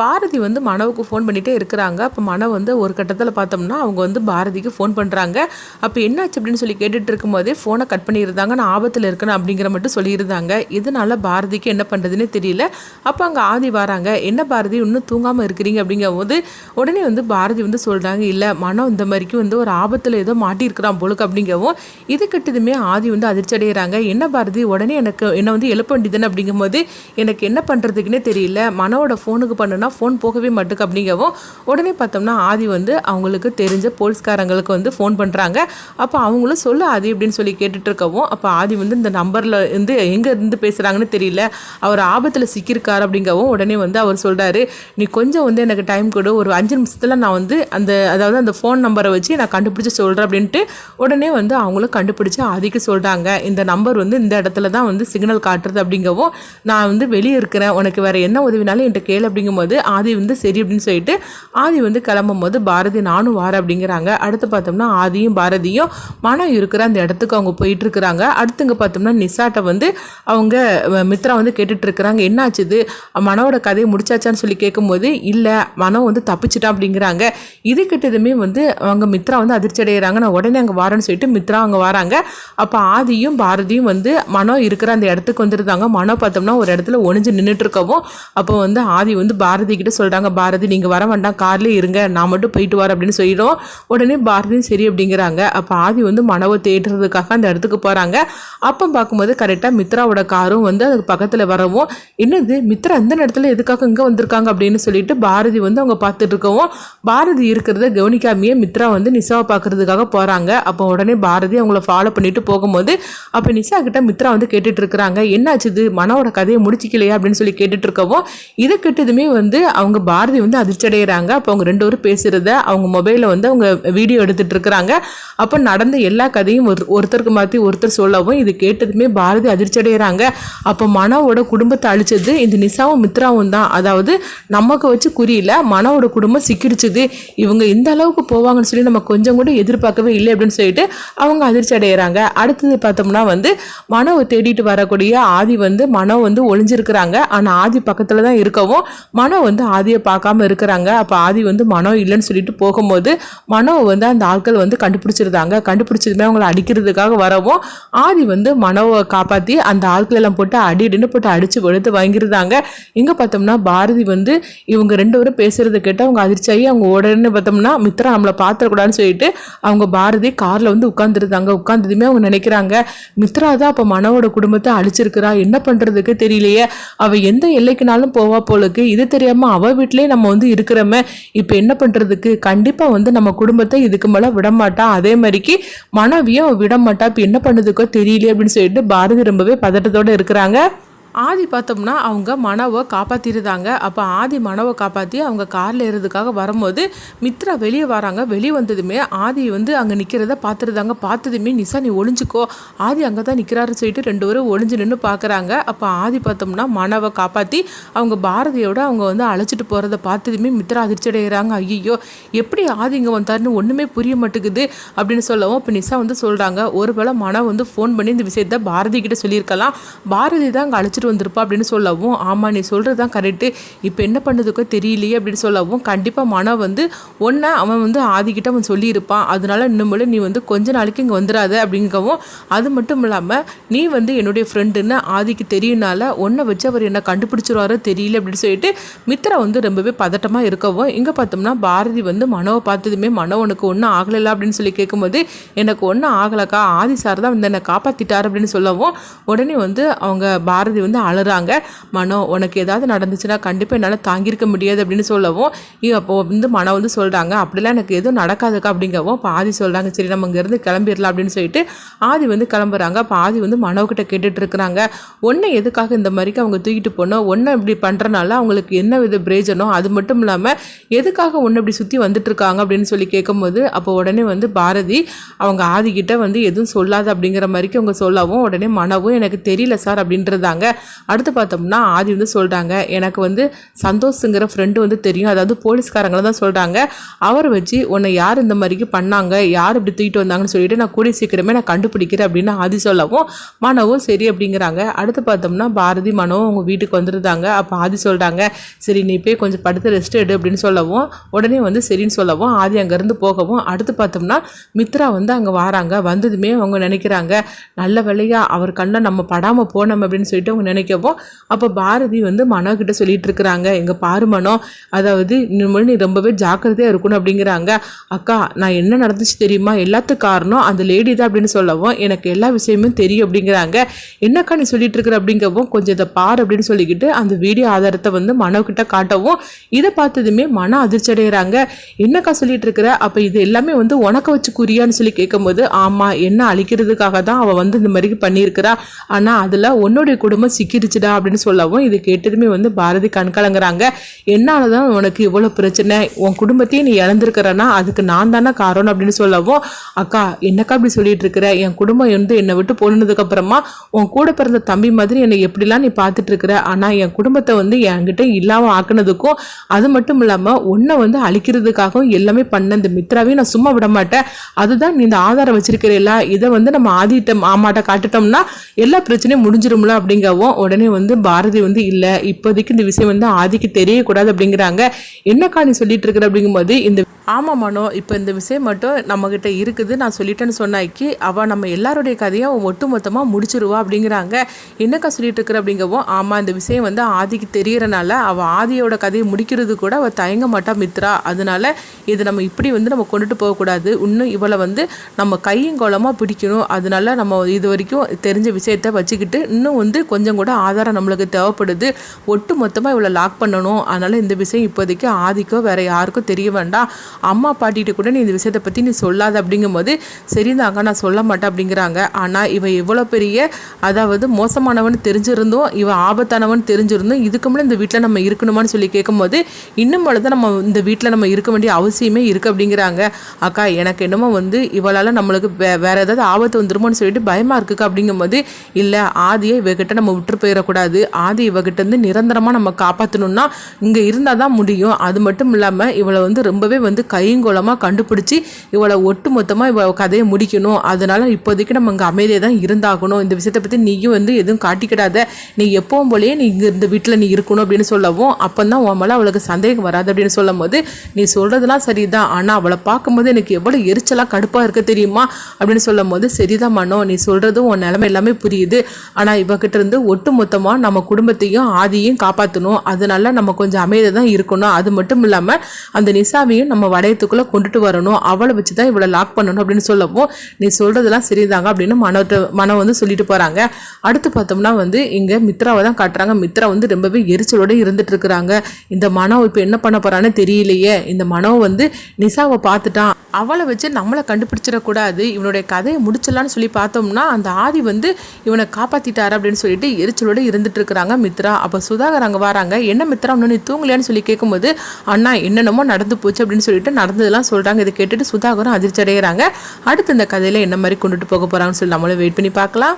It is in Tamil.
பாரதி வந்து மனவுக்கு ஃபோன் பண்ணிகிட்டே இருக்கிறாங்க. அப்போ மனோ வந்து ஒரு கட்டத்தில் பார்த்தோம்னா அவங்க வந்து பாரதிக்கு ஃபோன் பண்ணுறாங்க அப்போ என்னாச்சு அப்படின்னு சொல்லி கேட்டுட்டு இருக்கும்போதே ஃபோனை கட் பண்ணியிருந்தாங்க. நான் ஆபத்தில் இருக்கணும் அப்படிங்கிற மட்டும் சொல்லியிருந்தாங்க. இதனால பாரதிக்கு என்ன பண்ணுறதுன்னு தெரியல. அப்போ அங்கே ஆதி வராங்க. என்ன பாரதி இன்னும் தூங்காமல் இருக்கிறீங்க? அப்படிங்கும்போது உடனே வந்து பாரதி வந்து சொல்கிறாங்க இல்லை மனம் இந்த மாதிரிக்கு வந்து ஒரு ஆபத்தில் ஏதோ மாட்டியிருக்கிறான் பொழுக்கு அப்படிங்கவும் இது கட்டதுமே ஆதி வந்து அதிர்ச்சி அடைகிறாங்க என்ன பாரதி உடனே எனக்கு என்னை வந்து எழுப்ப வேண்டியதுன்னு அப்படிங்கும்போது எனக்கு என்ன பண்ணுறதுக்குன்னே தெரியல. மனோட ஃபோனுக்கு பண்ணுனா ஃபோன் போகவே மாட்டுக்கு அப்படிங்கவும் உடனே பார்த்தோம்னா ஆதி வந்து அவங்களுக்கு தெரிஞ்ச போலீஸ்காரங்களுக்கு வந்து ஃபோன் பண்ணுறாங்க அப்போ அவங்களும் சொல்லு ஆதி அப்படின்னு சொல்லி கேட்டுட்டு இருக்கவும் அப்போ ஆதி வந்து இந்த நம்பரில் இருந்து எங்கே இருந்து பேசுகிறாங்கன்னு தெரியல. அவர் ஆபத்தில் சிக்கியிருக்காரு அப்படிங்கவும் உடனே வந்து அவர் சொல்கிறாரு நீ கொஞ்சம் வந்து எனக்கு டைம் கொடு ஒரு அஞ்சு நிமிஷத்தில் நான் வந்து அந்த அதாவது அந்த ஃபோன் நம்பரை வச்சு நான் கண்டுபிடிச்சி சொல்கிறேன் அப்படின்ட்டு உடனே வந்து அவங்களும் கண்டுபிடிச்சி ஆதிக்கு சொல்கிறாங்க இந்த நம்பர் வந்து இந்த இடத்துல தான் வந்து சிக்னல் காட்டுறது அப்படிங்கவும் நான் வந்து வெளியே இருக்கிறேன் உனக்கு வேறு என்ன உதவினாலும் என்கிட்ட கேளு அப்படிங்கும்போது ஆதி வந்து சரி அப்படின்னு சொல்லிட்டு ஆதி வந்து கிளம்பும் போது பாரதி நானும் வாரேன் அப்படிங்கிறாங்க. அடுத்து பார்த்தோம்னா ஆதியும் பாரதியும் மனம் இருக்கிற அந்த இடத்துக்கு அவங்க போயிட்டு இருக்கிறாங்க. அடுத்துங்க பார்த்தோம்னா நிசாட்டை வந்து அவங்க மித்ரா வந்து கேட்டுட்டு இருக்கிறாங்க. என்னாச்சுது மனோட கதையை முடிச்சாச்சான்னு சொல்லி கேட்கும்போது இல்லை மனம் வந்து தப்பிச்சிட்டான் அப்படிங்கிறாங்க. இது கிட்டதுமே வந்து அவங்க மித்ரா வந்து அதிர்ச்சி அடைகிறாங்க நான் உடனே அங்கே வாரேன்னு சொல்லிட்டு மித்ரா அங்கே வராங்க. அப்போ ஆதியும் பாரதியும் வந்து மனோ இருக்கிற அந்த இடத்துக்கு வந்துருந்தாங்க. மனோ பார்த்தோம்னா ஒரு இடத்துல ஒணிஞ்சு நின்றுட்டு இருக்கவும் அப்போ வந்து ஆதி வந்து பாரதி பாரதி கிட்ட சொல்கிறாங்க பாரதி நீங்கள் வர வேண்டாம் கார்லேயே இருங்க நான் மட்டும் போயிட்டு வரேன் அப்படின்னு சொல்லிடும். உடனே பாரதியும் சரி அப்படிங்கிறாங்க. அப்போ ஆதி வந்து மனவை தேடுறதுக்காக அந்த இடத்துக்கு போகிறாங்க அப்போ பார்க்கும்போது கரெக்டாக மித்ராவோட காரும் வந்து அதுக்கு பக்கத்தில் வரவும் என்னது மித்ரா எந்த நேரத்தில் எதுக்காக இங்கே வந்திருக்காங்க? அப்படின்னு சொல்லிட்டு பாரதி வந்து அவங்க பார்த்துட்டு இருக்கவும் பாரதி இருக்கிறத கவனிக்காமையே மித்ரா வந்து நிசாவை பார்க்கறதுக்காக போகிறாங்க அப்போ உடனே பாரதி அவங்கள ஃபாலோ பண்ணிட்டு போகும்போது அப்போ நிஷா கிட்ட மித்ரா வந்து கேட்டுட்டு இருக்கிறாங்க என்னாச்சு இது? மனோட கதையை முடிச்சிக்கலையா? அப்படின்னு சொல்லி கேட்டுட்டு இருக்கவும் இதை கேட்டதுமே வந்து வந்து அவங்க பாரதி வந்து அதிர்ச்சி அடைகிறாங்க அப்போ அவங்க ரெண்டு பேரும் பேசுகிறத அவங்க மொபைலில் வந்து அவங்க வீடியோ எடுத்துகிட்டு இருக்கிறாங்க. அப்போ நடந்த எல்லா கதையும் ஒரு ஒருத்தருக்கு மாற்றி ஒருத்தர் சொல்லவும் இது கேட்டதுமே பாரதி அதிர்ச்சி அடைகிறாங்க அப்போ மனோவோட குடும்பத்தை அழிச்சது இந்த நிசாவும் மித்ராவும் தான். அதாவது நமக்கு வச்சு குறியில மனோவோட குடும்பம் சிக்கிடுச்சுது. இவங்க இந்த அளவுக்கு போவாங்கன்னு சொல்லி நம்ம கொஞ்சம் கூட எதிர்பார்க்கவே இல்லை அப்படின்னு சொல்லிட்டு அவங்க அதிர்ச்சி அடைகிறாங்க அடுத்தது பார்த்தோம்னா வந்து மனோவை தேடிட்டு வரக்கூடிய ஆதி வந்து மனோ வந்து ஒளிஞ்சிருக்கிறாங்க. ஆனால் ஆதி பக்கத்தில் தான் இருக்கவும் மனோ வந்து ஆதியை பார்க்காம இருக்கிறாங்க. அப்போ ஆதி வந்து மனோ இல்லைன்னு சொல்லிட்டு போகும்போது மனோ வந்து அந்த ஆட்கள் வந்து கண்டுபிடிச்சிருந்தாங்க. கண்டுபிடிச்சதுமே அவங்கள அடிக்கிறதுக்காக வரவும் ஆதி வந்து மனோவை காப்பாற்றி அந்த ஆட்கள் எல்லாம் போட்டு அடி அடின்னு போட்டு அடித்து வெளுத்து வாங்கியிருந்தாங்க. இங்கே பார்த்தோம்னா பாரதி வந்து இவங்க ரெண்டு பேரும் பேசுறது கேட்டு அவங்க அதிர்ச்சியாகி அவங்க உடனே பார்த்தோம்னா மித்ரா நம்மளை பார்த்துடக்கூடாதுன்னு சொல்லிட்டு அவங்க பாரதி காரில் வந்து உட்காந்துருந்தாங்க உட்காந்ததுமே அவங்க நினைக்கிறாங்க. மித்ரா தான் அப்போ மனோவோட குடும்பத்தை அழிச்சிருக்கிறா. என்ன பண்ணுறதுக்கு தெரியலையே. அவள் எந்த எல்லைக்குனாலும் போவா போலுக்கு. இது தெரியாமல் அவள் வீட்டிலே நம்ம வந்து இருக்கிறோமே. இப்போ என்ன பண்ணுறதுக்கு கண்டிப்பாக வந்து நம்ம குடும்பத்தை இதுக்கு மேலே விடமாட்டா. அதே மாதிரிக்கு மனைவியும் விடமாட்டா. இப்போ என்ன பண்ணுறதுக்கோ தெரியலையே அப்படின்னு சொல்லிட்டு பாரதி ரொம்பவே பதட்டத்தோடு இருக்கிறாங்க. ஆதி பார்த்தோம்னா அவங்க மனவை காப்பாற்றிருந்தாங்க அப்போ ஆதி மனவை காப்பாற்றி அவங்க காரில் ஏறதுக்காக வரும்போது மித்ரா வெளியே வராங்க. வெளியே வந்ததுமே ஆதி வந்து அங்கே நிற்கிறத பார்த்துருந்தாங்க. பார்த்ததுமே நிசா நீ ஒளிஞ்சுக்கோ. ஆதி அங்கே தான் நிற்கிறாருன்னு சொல்லிட்டு ரெண்டு பேரும் ஒளிஞ்சு நின்று பார்க்குறாங்க. அப்போ ஆதி பார்த்தோம்னா மனவை காப்பாற்றி அவங்க பாரதியோட அவங்க வந்து அழைச்சிட்டு போகிறத பார்த்ததுமே மித்ரா அதிர்ச்சி அடைகிறாங்க ஐயோ எப்படி ஆதி இங்கே வந்தாருன்னு ஒன்றுமே புரிய மாட்டேங்குது அப்படின்னு சொல்லவும் இப்போ நிசா வந்து சொல்கிறாங்க ஒருவேளை மனம் வந்து ஃபோன் பண்ணி இந்த விஷயத்த பாரதி கிட்ட சொல்லியிருக்கலாம். பாரதி தான் அங்கே அழைச்சிட்டு வந்திருப்பா அப்படின்னு சொல்லவும் ஆமாம் நீ சொல்கிறது தான் கரெக்டு இப்போ என்ன பண்ணதுக்கோ தெரியலையே அப்படின்னு சொல்லவும் கண்டிப்பாக மனம் வந்து ஒன்றை அவன் வந்து ஆதிக்கிட்ட அவன் சொல்லியிருப்பான். அதனால இன்னும் நீ வந்து கொஞ்ச நாளைக்கு இங்கே வந்துடாத அப்படிங்கவும் அது மட்டும் இல்லாமல் நீ வந்து என்னுடைய ஃப்ரெண்டுன்னு ஆதிக்கு தெரியுனால ஒன்றை வச்சு அவர் என்ன கண்டுபிடிச்சிருவாரோ தெரியல அப்படின்னு சொல்லிட்டு மித்ரா வந்து ரொம்பவே பதட்டமாக இருக்கவும் இங்கே பார்த்தோம்னா பாரதி வந்து மனோவை பார்த்ததுமே மனோ உனக்கு ஒன்றும் ஆகலைல? அப்படின்னு சொல்லி கேட்கும்போது எனக்கு ஒன்றும் ஆகலக்கா ஆதி சார் தான் வந்து என்னை காப்பாற்றிட்டார் அப்படின்னு சொல்லவும் உடனே வந்து அவங்க பாரதி வந்து அழுறாங்க. மனோ உனக்கு ஏதாவது நடந்துச்சுன்னா கண்டிப்பாக என்னால் தாங்கியிருக்க முடியாது அப்படின்னு சொல்லவும் அப்போது அப்போ வந்து மனோ வந்து சொல்கிறாங்க அப்படிலாம் எனக்கு எதுவும் நடக்காதுக்கா அப்படிங்கவும் பாதி ஆதி சொல்கிறாங்க சரி நம்ம இங்கேருந்து கிளம்பிடலாம் அப்படின்னு சொல்லிட்டு ஆதி வந்து கிளம்புறாங்க. அப்போ ஆதி வந்து மனோக்கிட்ட கேட்டுட்டு இருக்கிறாங்க. ஒன்றை எதுக்காக இந்த மாதிரிக்கு அவங்க தூக்கிட்டு போனோம்? ஒன்றை இப்படி பண்ணுறனால அவங்களுக்கு என்ன வித பிரயோஜனம் அது மட்டும் இல்லாமல் எதுக்காக ஒன்று இப்படி சுற்றி வந்துட்டு இருக்காங்க? அப்படின்னு சொல்லி கேட்கும்போது அப்போ உடனே வந்து பாரதி அவங்க ஆதிக்கிட்ட வந்து எதுவும் சொல்லாது அப்படிங்கிற மாதிரிக்கு அவங்க சொல்லவும் உடனே மனவும் எனக்கு தெரியல சார் அப்படின்றதாங்க. அடுத்து பார்த்தோம்னா ஆதி வந்து சொல்கிறாங்க எனக்கு வந்து சந்தோஷங்கிற ஃப்ரெண்டு வந்து தெரியும். அதாவது போலீஸ்காரங்களை தான் சொல்கிறாங்க அவரை வச்சு உன்னை யார் இந்த மாதிரிக்கு பண்ணாங்க யார் இப்படி தூக்கிட்டு வந்தாங்கன்னு சொல்லிட்டு நான் கூடிய சீக்கிரமே நான் கண்டுபிடிக்கிறேன் அப்படின்னு ஆதி சொல்லவும் மனவும் சரி அப்படிங்கிறாங்க. அடுத்து பார்த்தோம்னா பாரதி மனவும் அவங்க வீட்டுக்கு வந்துருந்தாங்க. அப்போ ஆதி சொல்கிறாங்க சரி நீ போய் கொஞ்சம் படுத்து ரெஸ்ட் எடு அப்படின்னு சொல்லவும் உடனே வந்து சரின்னு சொல்லவும் ஆதி அங்கேருந்து போகவும் அடுத்து பார்த்தோம்னா மித்ரா வந்து அங்கே வராங்க. வந்ததுமே அவங்க நினைக்கிறாங்க நல்ல வேலையாக அவர் கண்ணை நம்ம படாமல் போனோம் அப்படின்னு சொல்லிட்டு அவங்க நினைக்கவும் அப்போ பாரதி வந்து மனோ சொல்லிட்டு இருக்கிறாங்க. எங்க பாரு மனோ அதாவது இனிமேல் நீ ரொம்பவே ஜாக்கிரதையாக இருக்கணும் அப்படிங்கிறாங்க. அக்கா நான் என்ன நடந்துச்சு தெரியுமா? எல்லாத்துக்கும் காரணம் அந்த லேடி தான் அப்படின்னு சொல்லவும் எனக்கு எல்லா விஷயமும் தெரியும் அப்படிங்கிறாங்க. என்னக்கா நீ சொல்லிட்டு இருக்கிற அப்படிங்கவும் கொஞ்சம் இதை பாரு அப்படின்னு சொல்லிக்கிட்டு அந்த வீடியோ ஆதாரத்தை வந்து மனோ காட்டவும் இதை பார்த்ததுமே மன அதிர்ச்சி அடைகிறாங்க. என்னக்கா சொல்லிட்டு இருக்கிற? அப்போ இது எல்லாமே வந்து உனக்க வச்சு குறியான்னு சொல்லி கேட்கும்போது ஆமாம் என்ன அழிக்கிறதுக்காக தான் அவள் வந்து இந்த மாதிரி பண்ணியிருக்கிறா. ஆனால் அதில் உன்னுடைய குடும்பம் சிக்கிருச்சுடா அப்படின்னு சொல்லவும் இது கேட்டதுமே வந்து பாரதி கண்கலங்குறாங்க. என்னால் தான் உனக்கு இவ்வளோ பிரச்சனை? உன் குடும்பத்தையும் நீ இழந்திருக்கிறனா? அதுக்கு நான் தானே காரணம் அப்படின்னு சொல்லவும் அக்கா என்னக்கா அப்படி சொல்லிட்டு இருக்கிற? என் குடும்பம் வந்து என்னை விட்டு போனதுக்கப்புறமா உன் கூட பிறந்த தம்பி மாதிரி என்னை எப்படிலாம் நீ பார்த்துட்டு இருக்கிற? ஆனால் என் குடும்பத்தை வந்து என்கிட்ட இல்லாமல் ஆக்குனதுக்கும் அது மட்டும் இல்லாமல் உன்னை வந்து அழிக்கிறதுக்காகவும் எல்லாமே பண்ண இந்த மித்ராவையும் நான் சும்மா விட மாட்டேன். அதுதான் நீ இந்த ஆதாரம் வச்சிருக்கிறீங்களா இதை வந்து நம்ம ஆதிட்ட மாமாட்ட காட்டுட்டோம்னா எல்லா பிரச்சனையும் முடிஞ்சிரும்ல? அப்படிங்கவும் உடனே வந்து பாரதி வந்து இல்லை இப்போதைக்கு இந்த விஷயம் வந்து ஆதிக்கு தெரியக்கூடாது அப்படிங்கிறாங்க. என்னக்கா நீ சொல்லிட்டு இருக்கிற அப்படிங்கும்போது இந்த ஆமாம் மனோ இப்போ இந்த விஷயம் மட்டும் நம்மக்கிட்ட இருக்குது. நான் சொல்லிட்டேன்னு சொன்னாக்கி அவள் நம்ம எல்லாருடைய கதையும் அவன் ஒட்டு மொத்தமாக முடிச்சிருவா அப்படிங்கிறாங்க. என்னக்கா சொல்லிட்டு இருக்கிற? அப்படிங்கவும் ஆமாம் இந்த விஷயம் வந்து ஆதிக்கு தெரியறனால அவள் ஆதியோட கதையை முடிக்கிறது கூட அவள் தயங்க மாட்டா மித்ரா. அதனால இதை நம்ம இப்படி வந்து நம்ம கொண்டுட்டு போகக்கூடாது. இன்னும் இவளை வந்து நம்ம கையும் கோலமாக பிடிக்கணும். அதனால நம்ம இது வரைக்கும் தெரிஞ்ச விஷயத்த வச்சுக்கிட்டு இன்னும் வந்து கொஞ்சம் கூட ஆதாரம் நம்மளுக்கு தேவைப்படுது. ஒட்டு மொத்தமாக இவ்வளோ லாக் பண்ணணும். அதனால் இந்த விஷயம் இப்போதைக்கு ஆதிக்கோ வேறு யாருக்கும் தெரிய வேண்டாம். அம்மா பாட்டிகிட்ட கூட நீ இந்த விஷயத்தை பற்றி நீ சொல்லாத அப்படிங்கும்போது சரிதாங்க நான் சொல்ல மாட்டேன் அப்படிங்கிறாங்க. ஆனால் இவன் எவ்வளோ பெரிய அதாவது மோசமானவன் தெரிஞ்சிருந்தும் இவன் ஆபத்தானவன் தெரிஞ்சிருந்தும் இதுக்கு முன்னாடி இந்த வீட்டில் நம்ம இருக்கணுமான்னு சொல்லி கேட்கும்போது இன்னும் பொழுது நம்ம இந்த வீட்டில் நம்ம இருக்க வேண்டிய அவசியமே இருக்குது அப்படிங்கிறாங்க. அக்கா எனக்கு என்னமோ வந்து இவளால் நம்மளுக்கு வே வேறு ஏதாவது ஆபத்து வந்துருமோன்னு சொல்லிட்டு பயமாக இருக்குக்கா அப்படிங்கும்போது இல்லை ஆதியை இவகிட்ட நம்ம விட்டு போயிடக்கூடாது ஆதி இவகிட்ட இருந்து நிரந்தரமாக நம்ம காப்பாற்றணும்னா இங்கே இருந்தால் தான் முடியும். அது மட்டும் இல்லாமல் இவளை வந்து ரொம்பவே வந்து கையங்கோலமாக கண்டுபிடிச்சி இவளை ஒட்டு மொத்தமாக இவ கதையை முடிக்கணும். அதனால் இப்போதைக்கு நம்ம இங்கே அமைதியாக தான் இருந்தாகணும். இந்த விஷயத்தை பற்றி நீயும் வந்து எதுவும் காட்டிக்கிடாத. நீ எப்பவும் போலேயே நீ இங்கே இந்த வீட்டில் நீ இருக்கணும் அப்படின்னு சொல்லவும் அப்போ தான் உன் மேலே அவளுக்கு சந்தேகம் வராது அப்படின்னு சொல்லும் போது நீ சொல்கிறதுலாம் சரிதான். ஆனால் அவளை பார்க்கும்போது எனக்கு எவ்வளோ எரிச்சலாக கடுப்பாக இருக்க தெரியுமா? அப்படின்னு சொல்லும் போது சரிதான் மனோ நீ சொல்கிறதும் உன் நிலமை எல்லாமே புரியுது. ஆனால் இவகிட்ட இருந்து ஒட்டு மொத்தமாக நம்ம குடும்பத்தையும் ஆதியும் காப்பாற்றணும் அதனால நம்ம கொஞ்சம் அமைதியாக தான் இருக்கணும். அது மட்டும் இல்லாமல் அந்த நிசாவையும் நம்ம வளையத்துக்குள்ளே கொண்டுட்டு வரணும். அவளை வச்சு தான் இவளை லாக் பண்ணணும் அப்படின்னு சொல்லவும் நீ சொல்கிறதெல்லாம் சரிதாங்க அப்படின்னு மனோட்ட மனம் வந்து சொல்லிட்டு போகிறாங்க அடுத்து பார்த்தோம்னா வந்து இங்கே மித்ராவை தான் காட்டுறாங்க. மித்ரா வந்து ரொம்பவே எரிச்சலோடு இருந்துட்டு இருக்கிறாங்க. இந்த மனோ இப்போ என்ன பண்ண போகிறான்னு தெரியலையே. இந்த மனோ வந்து நிசாவை பார்த்துட்டான். அவளை வச்சு நம்மளை கண்டுபிடிச்சிடக்கூடாது. இவனுடைய கதையை முடிச்சிடலான்னு சொல்லி பார்த்தோம்னா அந்த ஆதி வந்து இவனை காப்பாற்றிட்டாரு அப்படின்னு சொல்லிட்டு எரிச்சலோடு இருந்துட்டு இருக்கிறாங்க மித்ரா. அப்போ சுதாகர் அங்கே வராங்க. என்ன மித்ரா ஒன்று நீ தூங்கலையான்னு சொல்லி கேட்கும்போது அண்ணா என்னென்னமோ நடந்து போச்சு அப்படின்னு சொல்லிட்டு நடந்ததெல்லாம் சொல்கிறாங்க இதை கேட்டுட்டு சுதாகரும் அதிர்ச்சி அடைகிறாங்க அடுத்து இந்த கதையில் என்ன மாதிரி கொண்டுட்டு போக போகிறாங்கன்னு சொல்லி நம்மளும் வெயிட் பண்ணி பார்க்கலாம்.